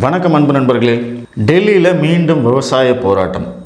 வணக்கம் அன்பு நண்பர்களே. டெல்லியில் மீண்டும் விவசாய போராட்டம்.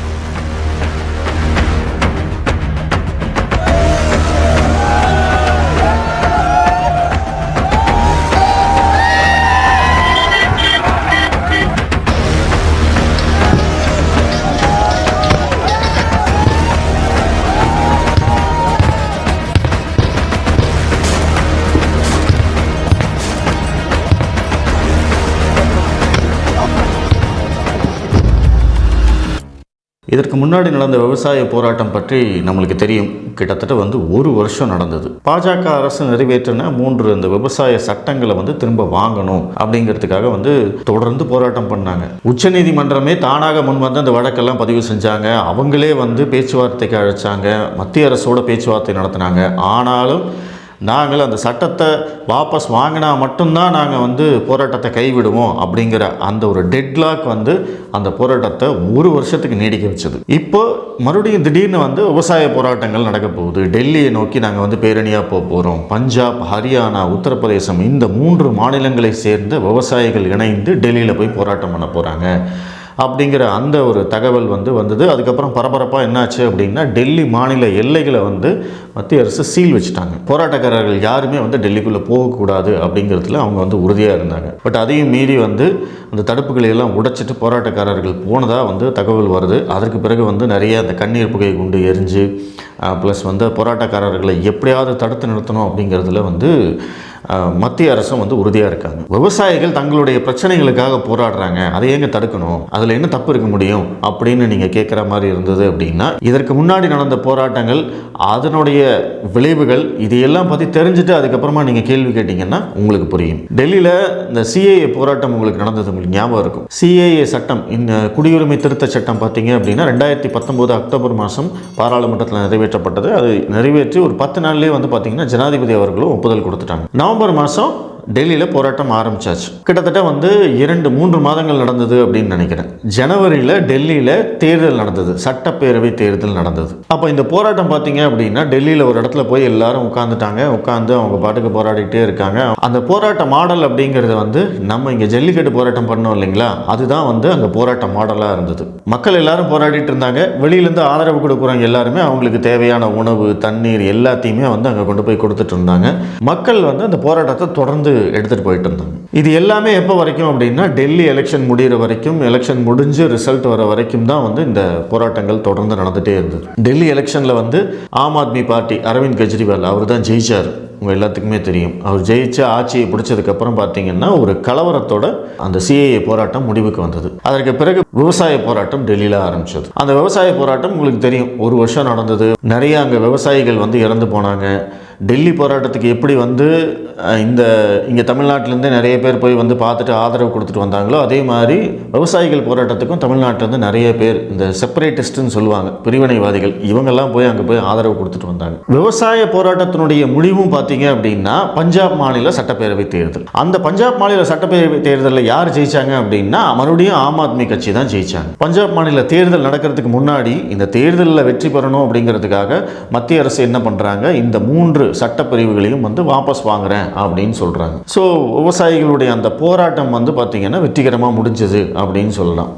இதற்கு முன்னாடி நடந்த விவசாய போராட்டம் பற்றி நம்மளுக்கு தெரியும். கிட்டத்தட்ட வந்து ஒரு வருஷம் நடந்தது. பாஜக அரசு நிறைவேற்றின மூன்று இந்த விவசாய சட்டங்களை வந்து திரும்ப வாங்கணும் அப்படிங்கிறதுக்காக வந்து தொடர்ந்து போராட்டம் பண்ணாங்க. உச்சநீதிமன்றமே தானாக முன்வந்து அந்த வழக்கெல்லாம் பதிவு செஞ்சாங்க. அவங்களே வந்து பேச்சுவார்த்தைக்கு அழைச்சாங்க. மத்திய அரசோட பேச்சுவார்த்தை நடத்தினாங்க. ஆனாலும் நாங்கள் அந்த சட்டத்தை வாபஸ் வாங்கினா மட்டும்தான் நாங்கள் வந்து போராட்டத்தை கைவிடுவோம் அப்படிங்கிற அந்த ஒரு டெட்லாக் வந்து அந்த போராட்டத்தை ஒரு வருஷத்துக்கு நீடிக்க வச்சது. இப்போ மறுபடியும் திடீர்னு வந்து விவசாய போராட்டங்கள் நடக்க போகுது. டெல்லியை நோக்கி நாங்கள் வந்து பேரணியாக போக போகிறோம் பஞ்சாப் ஹரியானா உத்தரப்பிரதேசம் இந்த மூன்று மாநிலங்களை சேர்ந்த விவசாயிகள் இணைந்து டெல்லியில் போய் போராட்டம் பண்ண போகிறாங்க அப்படிங்கிற அந்த ஒரு தகவல் வந்து வந்தது. அதுக்கப்புறம் பரபரப்பாக என்னாச்சு அப்படின்னா டெல்லி மாநில எல்லைகளை வந்து மத்திய அரசு சீல் வச்சுட்டாங்க. போராட்டக்காரர்கள் யாருமே வந்து டெல்லிக்குள்ளே போகக்கூடாது அப்படிங்கிறதுல அவங்க வந்து உறுதியாக இருந்தாங்க. பட் அதையும் மீறி வந்து அந்த தடுப்புகளை எல்லாம் உடைச்சிட்டு போராட்டக்காரர்கள் போனதாக வந்து தகவல் வருது. அதற்கு பிறகு வந்து நிறைய அந்த கண்ணீர் புகை குண்டு எரிஞ்சு ப்ளஸ் வந்து போராட்டக்காரர்களை எப்படியாவது தடுத்து நிறுத்தணும் அப்படிங்கிறதுல வந்து மத்திய அரசும் வந்து உறுதியாக இருக்காங்க. விவசாயிகள் தங்களுடைய பிரச்சனைகளுக்காக போராடுறாங்க. அதை எங்க தடுக்கணும்? அதில் என்ன தப்பு இருக்க முடியும்? அப்படின்னு நீங்கள் கேட்குற மாதிரி இருந்தது அப்படின்னா இதற்கு முன்னாடி நடந்த போராட்டங்கள் அதனுடைய விளைவுகள் இதையெல்லாம் பற்றி தெரிஞ்சுட்டு அதுக்கப்புறமா நீங்கள் கேள்வி கேட்டிங்கன்னா உங்களுக்கு புரியும். டெல்லியில் இந்த சிஏஏ போராட்டம் உங்களுக்கு நடந்தது உங்களுக்கு ஞாபகம் இருக்கும். சிஏஏ சட்டம் இந்த குடியுரிமை திருத்த சட்டம் பார்த்தீங்க அப்படின்னா ரெண்டாயிரத்தி பத்தொம்போது அக்டோபர் மாதம் பாராளுமன்றத்தில் நிறைவேற்றப்பட்டது. அது நிறைவேற்றி ஒரு பத்து நாள்லேயே வந்து பார்த்தீங்கன்னா ஜனாதிபதி அவர்களும் ஒப்புதல் கொடுத்துட்டாங்க. நவம்பர் மாதம் டெல்லியில் போராட்டம் ஆரம்பிச்சாச்சு. கிட்டத்தட்ட வந்து இரண்டு மூன்று மாதங்கள் நடந்தது அப்படின்னு நினைக்கிறேன். ஜனவரியில் டெல்லியில் தேர்தல் நடந்தது. சட்டப்பேரவை தேர்தல் நடந்தது. அப்போ இந்த போராட்டம் பார்த்தீங்க அப்படின்னா டெல்லியில் ஒரு இடத்துல போய் எல்லாரும் உட்காந்துட்டாங்க உட்காந்து அவங்க பாட்டுக்கு போராடிட்டே இருக்காங்க. அந்த போராட்ட மாடல் அப்படிங்கிறது வந்து நம்ம இங்கே ஜல்லிக்கட்டு போராட்டம் பண்ணோம் இல்லைங்களா? அதுதான் வந்து அங்கே போராட்ட மாடலாக இருந்தது. மக்கள் எல்லாரும் போராடிட்டு இருந்தாங்க. வெளியிலேருந்து ஆதரவு கொடுக்குறவங்க எல்லாருமே அவங்களுக்கு தேவையான உணவு தண்ணீர் எல்லாத்தையுமே வந்து அங்கே கொண்டு போய் கொடுத்துட்டு இருந்தாங்க. மக்கள் வந்து அந்த போராட்டத்தை தொடர்ந்து எடுத்துகிட்டு போயிட்டு இருந்தாங்க இது எல்லாமே எப்போ வரைக்கும் அப்படின்னா டெல்லி எலெக்ஷன் முடிகிற வரைக்கும் எலெக்ஷன் முடிஞ்சு ரிசல்ட் வர வரைக்கும் தான் வந்து இந்த போராட்டங்கள் தொடர்ந்து நடந்துகிட்டே இருந்தது. டெல்லி எலெக்ஷனில் வந்து ஆம் ஆத்மி பார்ட்டி அரவிந்த் கெஜ்ரிவால் அவர் தான் ஜெயிச்சார். உங்கள் எல்லாத்துக்குமே தெரியும். அவர் ஜெயிச்சு ஆட்சியை பிடிச்சதுக்கப்புறம் பார்த்தீங்கன்னா ஒரு கலவரத்தோட அந்த சிஏஏ போராட்டம் முடிவுக்கு வந்தது. அதற்கு பிறகு விவசாய போராட்டம் டெல்லியில் ஆரம்பிச்சது. அந்த விவசாய போராட்டம் உங்களுக்கு தெரியும். ஒரு வருஷம் நடந்தது. நிறைய அங்கே விவசாயிகள் வந்து இறந்து போனாங்க. டெல்லி போராட்டத்துக்கு எப்படி வந்து இந்த இங்கே தமிழ்நாட்டிலேருந்து நிறைய பேர் போய் வந்து பார்த்துட்டு ஆதரவு கொடுத்துட்டு வந்தாங்களோ அதே மாதிரி விவசாயிகள் போராட்டத்துக்கும் தமிழ்நாட்டிலேருந்து நிறைய பேர் இந்த செப்பரேட்டிஸ்ட்னு சொல்லுவாங்க பிரிவினைவாதிகள் இவங்கெல்லாம் போய் அங்கே போய் ஆதரவு கொடுத்துட்டு வந்தாங்க. விவசாய போராட்டத்தினுடைய முடிவும் பார்த்தீங்க அப்படின்னா பஞ்சாப் மாநில சட்டப்பேரவை தேர்தல். அந்த பஞ்சாப் மாநில சட்டப்பேரவை தேர்தலில் யார் ஜெயிச்சாங்க அப்படின்னா மறுபடியும் ஆம் ஆத்மி கட்சி தான் ஜெயிச்சாங்க. பஞ்சாப் மாநில தேர்தல் நடக்கிறதுக்கு முன்னாடி இந்த தேர்தலில் வெற்றி பெறணும் அப்படிங்கிறதுக்காக மத்திய அரசு என்ன பண்ணுறாங்க இந்த மூன்று சட்டப்பிரிவுகளையும் வந்து வாபஸ் வாங்குறேன் அப்படின்னு சொல்கிறாங்க ஸோ விவசாயிகளுடைய அந்த போராட்டம் வந்து பார்த்திங்கன்னா வெற்றிகரமாக முடிஞ்சது அப்படின்னு சொல்லலாம்.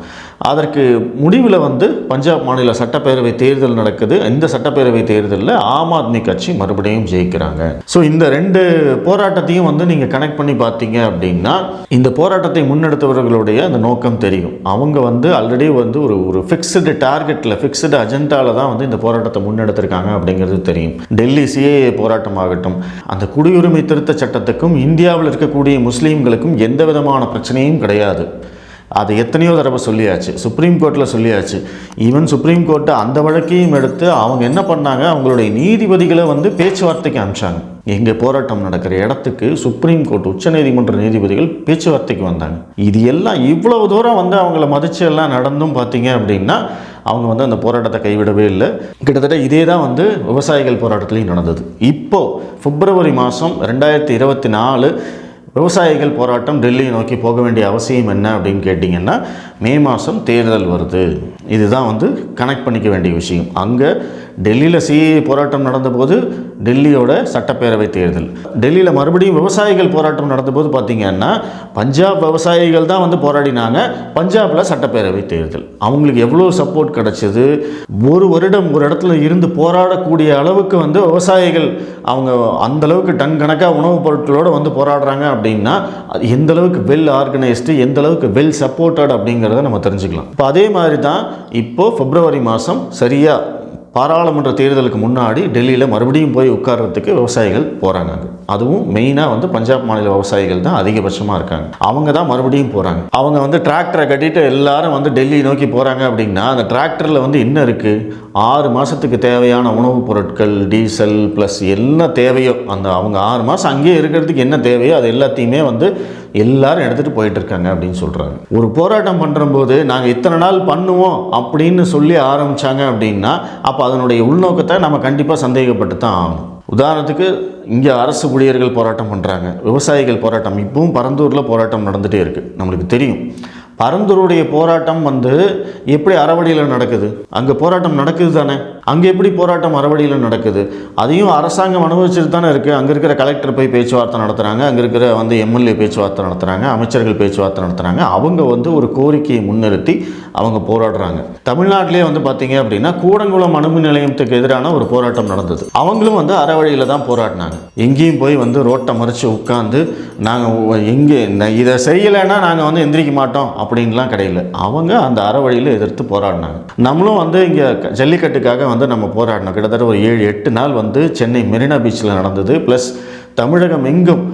அதற்கு முடிவில் வந்து பஞ்சாப் மாநில சட்டப்பேரவை தேர்தல் நடக்குது. இந்த சட்டப்பேரவை தேர்தலில் ஆம் ஆத்மி கட்சி மறுபடியும் ஜெயிக்கிறாங்க. ஸோ இந்த ரெண்டு போராட்டத்தையும் வந்து நீங்கள் கனெக்ட் பண்ணி பார்த்தீங்க அப்படின்னா இந்த போராட்டத்தை முன்னெடுத்தவர்களுடைய அந்த நோக்கம் தெரியும். அவங்க வந்து ஆல்ரெடி வந்து ஒரு ஒரு ஃபிக்ஸ்டு டார்கெட்டில் ஃபிக்ஸ்டு அஜெண்டாவில் தான் வந்து இந்த போராட்டத்தை முன்னெடுத்திருக்காங்க அப்படிங்கிறது தெரியும். டெல்லி சிஏஏ போராட்டமாகட்டும் அந்த குடியுரிமை திருத்த சட்டத்துக்கும் இந்தியாவில் இருக்கக்கூடிய முஸ்லீம்களுக்கும் எந்த விதமான பிரச்சனையும் கிடையாது. அது எத்தனையோ தடவை சொல்லியாச்சு. சுப்ரீம் கோர்ட்டில் சொல்லியாச்சு. ஈவன் சுப்ரீம் கோர்ட்டு அந்த வழக்கையும் எடுத்து அவங்க என்ன பண்ணாங்க? அவங்களுடைய நீதிபதிகளை வந்து பேச்சுவார்த்தைக்கு அனுப்பிச்சாங்க. எங்கே போராட்டம் நடக்கிற இடத்துக்கு சுப்ரீம் கோர்ட் உச்சநீதிமன்ற நீதிபதிகள் பேச்சுவார்த்தைக்கு வந்தாங்க. இது எல்லாம் இவ்வளவு தூரம் வந்து அவங்கள மதிச்சு எல்லாம் நடந்தும் பார்த்தீங்க அப்படின்னா அவங்க வந்து அந்த போராட்டத்தை கைவிடவே இல்லை. கிட்டத்தட்ட இதே தான் வந்து விவசாயிகள் போராட்டத்துலேயும் நடந்தது. இப்போது பிப்ரவரி மாதம் ரெண்டாயிரத்தி இருபத்தி நாலு விவசாயிகள் போராட்டம் டெல்லியை நோக்கி போக வேண்டிய அவசியம் என்ன அப்படின்னு கேட்டிங்கன்னா மே மாதம் தேர்தல் வருது. இதுதான் வந்து கனெக்ட் பண்ணிக்க வேண்டிய விஷயம். அங்கே டெல்லியில் சிஏ போராட்டம் நடந்தபோது டெல்லியோட சட்டப்பேரவை தேர்தல். டெல்லியில் மறுபடியும் விவசாயிகள் போராட்டம் நடந்தபோது பார்த்திங்கன்னா பஞ்சாப் விவசாயிகள் தான் வந்து போராடினாங்க. பஞ்சாபில் சட்டப்பேரவை தேர்தல். அவங்களுக்கு எவ்வளோ சப்போர்ட் கிடச்சிது? ஒரு வருடம் ஒரு இடத்துல இருந்து போராடக்கூடிய அளவுக்கு வந்து விவசாயிகள் அவங்க அந்த அளவுக்கு டன் கணக்காக உணவுப் பொருட்களோடு வந்து போராடுறாங்க அப்படின்னா எந்தளவுக்கு வெல் ஆர்கனைஸ்டு எந்தளவுக்கு வெல் சப்போர்ட்டட் அப்படிங்கிறத நம்ம தெரிஞ்சுக்கலாம். இப்போ அதே மாதிரி தான் இப்போது பிப்ரவரி மாதம் சரியாக பாராளுமன்ற தேர்தலுக்கு முன்னாடி டெல்லியில் மறுபடியும் போய் உட்கார்றதுக்கு விவசாயிகள் போகிறாங்க அதுவும் மெயினாக வந்து பஞ்சாப் மாநில விவசாயிகள் தான் அதிகபட்சமாக இருக்காங்க. அவங்க தான் மறுபடியும் போகிறாங்க அவங்க வந்து டிராக்டரை கட்டிட்டு எல்லாரும் வந்து டெல்லி நோக்கி போகிறாங்க அப்படின்னா அந்த டிராக்டரில் வந்து என்ன இருக்குது ஆறு மாதத்துக்கு தேவையான உணவுப் பொருட்கள் டீசல் ப்ளஸ் என்ன தேவையோ அந்த அவங்க ஆறு மாதம் அங்கேயே இருக்கிறதுக்கு என்ன தேவையோ அது எல்லாத்தையுமே வந்து எல்லாரும் எடுத்துகிட்டு போயிட்டுருக்காங்க அப்படின்னு சொல்கிறாங்க ஒரு போராட்டம் பண்ணுறம்போது நாங்கள் இத்தனை நாள் பண்ணுவோம் அப்படின்னு சொல்லி ஆரம்பித்தாங்க அப்படின்னா அப்போ அதனுடைய உள்நோக்கத்தை நம்ம கண்டிப்பாக சந்தேகப்பட்டு தான் ஆகணும். உதாரணத்துக்கு இங்கே அரசு ஊழியர்கள் போராட்டம் பண்ணுறாங்க விவசாயிகள் போராட்டம். இப்பவும் பரந்தூரில் போராட்டம் நடந்துகிட்டே இருக்குது நம்மளுக்கு தெரியும். பரந்தூருடைய போராட்டம் வந்து எப்படி அறவழியில் நடக்குது? அங்கே போராட்டம் நடக்குது தானே அங்கே எப்படி போராட்டம் மறுபடியில் நடக்குது? அதையும் அரசாங்கம் அனுபவிச்சுட்டு தானே இருக்குது அங்கே இருக்கிற கலெக்டர் போய் பேச்சுவார்த்தை நடத்துகிறாங்க அங்கே இருக்கிற வந்து எம்எல்ஏ பேச்சுவார்த்தை நடத்துகிறாங்க அமைச்சர்கள் பேச்சுவார்த்தை நடத்துகிறாங்க அவங்க வந்து ஒரு கோரிக்கையை முன்னிறுத்தி அவங்க போராடுறாங்க. தமிழ்நாட்டிலே வந்து பார்த்தீங்க அப்படின்னா கூடங்குளம் அணுமின் நிலையத்துக்கு எதிரான ஒரு போராட்டம் நடந்தது. அவங்களும் வந்து அறவழியில் தான் போராடினாங்க. எங்கேயும் போய் வந்து ரோட்டை மறித்து உட்காந்து நாங்கள் எங்கே இந்த- இதை செய்யலைன்னா நாங்கள் வந்து எந்திரிக்க மாட்டோம் அப்படின்லாம் கிடையாது அவங்க அந்த அறவழியில் எதிர்த்து போராடினாங்க. நம்மளும் வந்து இங்கே ஜல்லிக்கட்டுக்காக வந்து நம்ம போராடினோம். கிட்டத்தட்ட ஒரு ஏழு எட்டு நாள் வந்து சென்னை மெரினா பீச்சில் நடந்தது. ப்ளஸ் தமிழகம் எங்கும்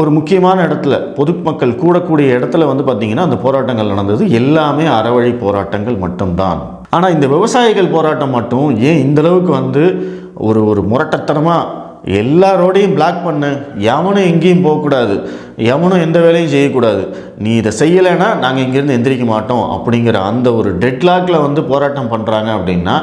ஒரு முக்கியமான இடத்துல பொதுமக்கள் கூடக்கூடிய இடத்துல வந்து பார்த்திங்கன்னா அந்த போராட்டங்கள் நடந்தது. எல்லாமே அறவழி போராட்டங்கள் மட்டும்தான். ஆனால் இந்த விவசாயிகள் போராட்டம் மட்டும் ஏன் இந்த அளவுக்கு வந்து ஒரு ஒரு முரட்டத்தனமாக எல்லாரோடையும் பிளாக் பண்ணு? எவனும் எங்கேயும் போகக்கூடாது எவனும் எந்த வேலையும் செய்யக்கூடாது. நீ இதை செய்யலைன்னா நாங்கள் இங்கேருந்து எந்திரிக்க மாட்டோம். அப்படிங்கிற அந்த ஒரு டெட்லாக்ல வந்து போராட்டம் பண்ணுறாங்க அப்படின்னா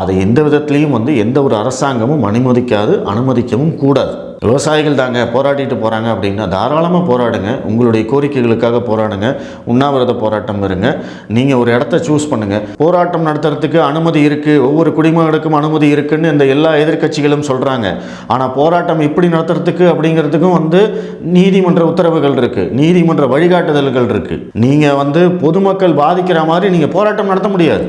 அதை எந்த விதத்துலேயும் வந்து எந்த ஒரு அரசாங்கமும் அனுமதிக்காது அனுமதிக்கவும் கூடாது. விவசாயிகள் தாங்க போராடிட்டு போகிறாங்க அப்படின்னா தாராளமாக போராடுங்க. உங்களுடைய கோரிக்கைகளுக்காக போராடுங்க. உண்ணாவிரத போராட்டம் இருங்க. நீங்கள் ஒரு இடத்த சூஸ் பண்ணுங்கள் போராட்டம் நடத்துறதுக்கு அனுமதி இருக்குது ஒவ்வொரு குடிமகனுக்கும் அனுமதி இருக்குதுன்னு இந்த எல்லா எதிர்க்கட்சிகளும் சொல்கிறாங்க ஆனால் போராட்டம் எப்படி நடத்துறதுக்கு அப்படிங்கிறதுக்கும் வந்து நீதிமன்ற உத்தரவுகள் இருக்குது நீதிமன்ற வழிகாட்டுதல்கள் இருக்குது நீங்கள் வந்து பொதுமக்கள் பாதிக்கிற மாதிரி நீங்கள் போராட்டம் நடத்த முடியாது.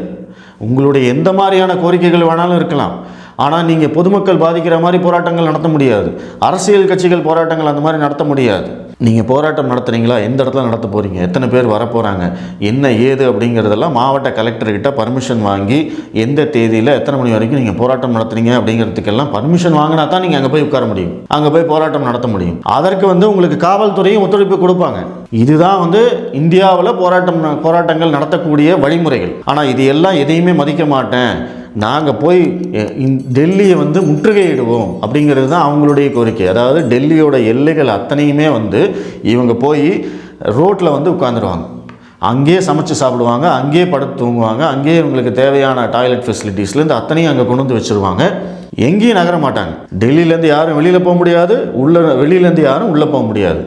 உங்களுடைய எந்த மாதிரியான கோரிக்கைகள் வேணாலும் இருக்கலாம். ஆனால் நீங்கள் பொதுமக்கள் பாதிக்கிற மாதிரி போராட்டங்கள் நடத்த முடியாது. அரசியல் கட்சிகள் போராட்டங்கள் அந்த மாதிரி நடத்த முடியாது. நீங்கள் போராட்டம் நடத்துறீங்களா எந்த இடத்துல நடத்த போகிறீங்க எத்தனை பேர் வரப்போகிறாங்க என்ன ஏது அப்படிங்கிறதெல்லாம் மாவட்ட கலெக்டர்கிட்ட பர்மிஷன் வாங்கி எந்த தேதியில் எத்தனை மணி வரைக்கும் நீங்கள் போராட்டம் நடத்துறீங்க அப்படிங்கிறதுக்கெல்லாம் பர்மிஷன் வாங்கினா தான் நீங்கள் அங்கே போய் உட்கார முடியும். அங்கே போய் போராட்டம் நடத்த முடியும். அதற்கு வந்து உங்களுக்கு காவல்துறையும் ஒத்துழைப்பு கொடுப்பாங்க. இதுதான் வந்து இந்தியாவில் போராட்டம் போராட்டங்கள் நடத்தக்கூடிய வழிமுறைகள். ஆனால் இது எல்லாம் எதையுமே மதிக்க மாட்டேன். நாங்கள் போய் டெல்லியை வந்து முற்றுகையிடுவோம் அப்படிங்கிறது தான் அவங்களுடைய கோரிக்கை. அதாவது டெல்லியோட எல்லைகள் அத்தனையுமே வந்து இவங்க போய் ரோட்டில் வந்து உட்காந்துருவாங்க அங்கேயே சமைச்சு சாப்பிடுவாங்க அங்கேயே படுத்து தூங்குவாங்க அங்கேயே இவங்களுக்கு தேவையான டாய்லெட் ஃபெசிலிட்டிஸ்லேருந்து அத்தனையும் அங்கே கொண்டு வந்து வச்சுருவாங்க. எங்கேயும் நகர மாட்டாங்க. டெல்லியிலேருந்து யாரும் வெளியில் போக முடியாது உள்ள வெளியிலேருந்து யாரும் உள்ளே போக முடியாது.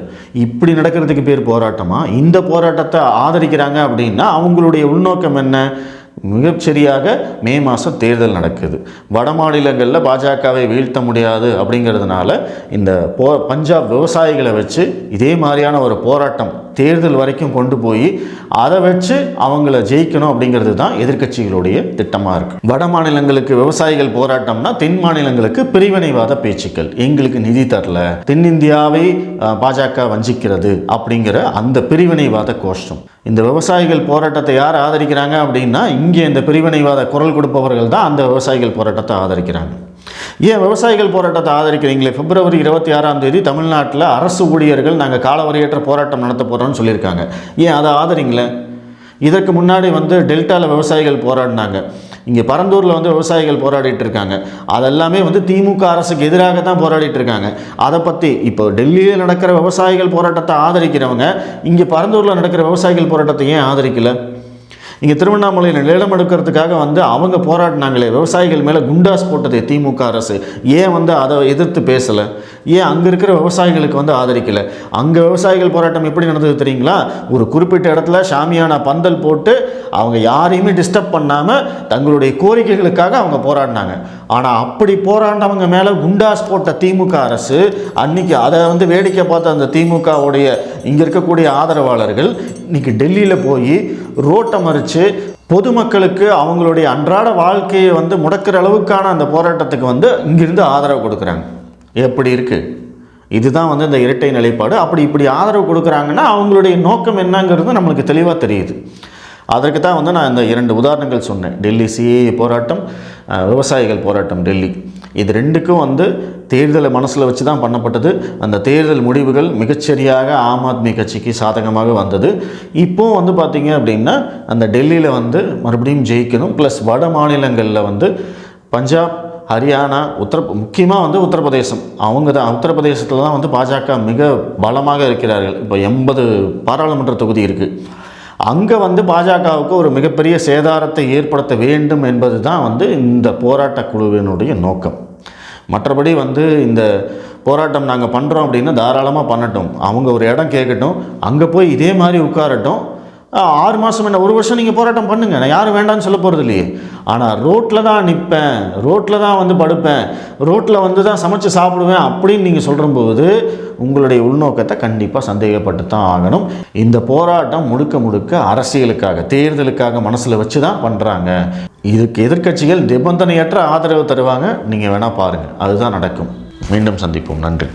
இப்படி நடக்கிறதுக்கு பேர் போராட்டமாக இந்த போராட்டத்தை ஆதரிக்கிறாங்க அப்படின்னா அவங்களுடைய உள்நோக்கம் என்ன? மிகச்சரியாக மே மாதம் தேர்தல் நடக்குது. வட மாநிலங்களில் பாஜகவை வீழ்த்த முடியாது அப்படிங்கிறதுனால இந்த போ பஞ்சாப் விவசாயிகளை வச்சு இதே மாதிரியான ஒரு போராட்டம் தேர்தல் வரைக்கும் கொண்டு போய் அதை வச்சு அவங்கள ஜெயிக்கணும் அப்படிங்கிறது தான் எதிர்க்கட்சிகளுடைய திட்டமாக இருக்குது வட மாநிலங்களுக்கு விவசாயிகள் போராட்டம்னா தென் மாநிலங்களுக்கு பிரிவினைவாத பேச்சுக்கள். எங்களுக்கு நிதி தரல. தென்னிந்தியாவை பாஜக வஞ்சிக்கிறது அப்படிங்கிற அந்த பிரிவினைவாத கோஷ்டம். இந்த விவசாயிகள் போராட்டத்தை யார் ஆதரிக்கிறாங்க அப்படின்னா இங்கே இந்த பிரிவினைவாத குரல் கொடுப்பவர்கள் தான் அந்த விவசாயிகள் போராட்டத்தை ஆதரிக்கிறாங்க. ஏன் விவசாயிகள் போராட்டத்தை ஆதரிக்கிறீங்களே? பிப்ரவரி இருபத்தி ஆறாம் தேதி தமிழ்நாட்டில் அரசு ஊழியர்கள் நாங்கள் காலவரையற்ற போராட்டம் நடத்த போகிறோம்னு சொல்லியிருக்காங்க. ஏன் அதை ஆதரிங்களே? இதற்கு முன்னாடி வந்து டெல்டாவில் விவசாயிகள் போராடினாங்க. இங்கே பரந்தூரில் வந்து விவசாயிகள் போராடிட்டு இருக்காங்க. அதெல்லாமே வந்து திமுக அரசுக்கு எதிராக தான் போராடிட்டு இருக்காங்க. அதை பற்றி இப்போ டெல்லியில் நடக்கிற விவசாயிகள் போராட்டத்தை ஆதரிக்கிறவங்க இங்கே பரந்தூரில் நடக்கிற விவசாயிகள் போராட்டத்தை ஏன் ஆதரிக்கலை? இங்கே திருவண்ணாமலையில் நிலம் எடுக்கிறதுக்காக வந்து அவங்க போராடினாங்களே. விவசாயிகள் மேலே குண்டாஸ் போட்டதே திமுக அரசு. ஏன் வந்து அதை எதிர்த்து பேசலை? ஏன் அங்கே இருக்கிற விவசாயிகளுக்கு வந்து ஆதரிக்கலை? அங்கே விவசாயிகள் போராட்டம் எப்படி நடந்தது தெரியுங்களா? ஒரு குறிப்பிட்ட இடத்துல சாமியான பந்தல் போட்டு அவங்க யாரையுமே டிஸ்டர்ப் பண்ணாமல் தங்களுடைய கோரிக்கைகளுக்காக அவங்க போராடினாங்க. ஆனால் அப்படி போராண்டவங்க மேலே குண்டாஸ் போட்ட திமுக அரசு அன்னைக்கு அதை வந்து வேடிக்கை பார்த்த அந்த திமுகவுடைய இங்கே இருக்கக்கூடிய ஆதரவாளர்கள் இன்னைக்கு டெல்லியில் போய் ரோட்டை மறித்து பொதுமக்களுக்கு அவங்களுடைய அன்றாட வாழ்க்கையை வந்து முடக்கிற அளவுக்கான அந்த போராட்டத்துக்கு வந்து இங்கிருந்து ஆதரவு கொடுக்குறாங்க. எப்படி இருக்குது இதுதான் வந்து இந்த இரட்டை நிலைப்பாடு. அப்படி இப்படி ஆதரவு கொடுக்குறாங்கன்னா அவங்களுடைய நோக்கம் என்னங்கிறது நம்மளுக்கு தெளிவாக தெரியுது. அதற்கு தான் வந்து நான் இந்த இரண்டு உதாரணங்கள் சொன்னேன். டெல்லி சிஏஏ போராட்டம் விவசாயிகள் போராட்டம் டெல்லி. இது ரெண்டுக்கும் வந்து தேர்தலை மனசில் வச்சு தான் பண்ணப்பட்டது. அந்த தேர்தல் முடிவுகள் மிகச்சரியாக ஆம் ஆத்மி கட்சிக்கு சாதகமாக வந்தது. இப்போ வந்து பார்த்திங்க அப்படின்னா அந்த டெல்லியில் வந்து மறுபடியும் ஜெயிக்கணும். ப்ளஸ் வட மாநிலங்களில் வந்து பஞ்சாப் ஹரியானா உத்தர முக்கியமாக வந்து உத்தரப்பிரதேசம். அவங்க தான் உத்தரப்பிரதேசத்தில் தான் வந்து பாஜக மிக பலமாக இருக்கிறார்கள். இப்போ எண்பது பாராளுமன்ற தொகுதி இருக்குது அங்கே வந்து பாஜகவுக்கு ஒரு மிகப்பெரிய சேதாரத்தை ஏற்படுத்த வேண்டும் என்பது தான் வந்து இந்த போராட்ட குழுவினுடைய நோக்கம். மற்றபடி வந்து இந்த போராட்டம் நாங்கள் பண்ணுறோம் அப்படின்னா தாராளமாக பண்ணட்டும். அவங்க ஒரு இடம் கேட்கட்டும். அங்கே போய் இதே மாதிரி உட்காரட்டும். ஆறு மாதம் என்ன ஒரு வருஷம் நீங்கள் போராட்டம் பண்ணுங்க. நான் யாரும் வேண்டாம்னு சொல்ல போகிறது இல்லையே ஆனால் ரோட்டில் தான் நிற்பேன் ரோட்டில் தான் வந்து படுப்பேன். ரோட்டில் வந்து தான் சமைச்சு சாப்பிடுவேன் அப்படின்னு நீங்கள் போது உங்களுடைய உள்நோக்கத்தை கண்டிப்பாக சந்தேகப்பட்டு தான் ஆகணும். இந்த போராட்டம் முழுக்க முழுக்க அரசியலுக்காக தேர்தலுக்காக மனசில் வச்சு தான் பண்ணுறாங்க இதுக்கு எதிர்க்கட்சிகள் நிபந்தனையற்ற ஆதரவு தருவாங்க. நீங்கள் வேணால் பாருங்கள் அதுதான் நடக்கும். மீண்டும் சந்திப்போம். நன்றி.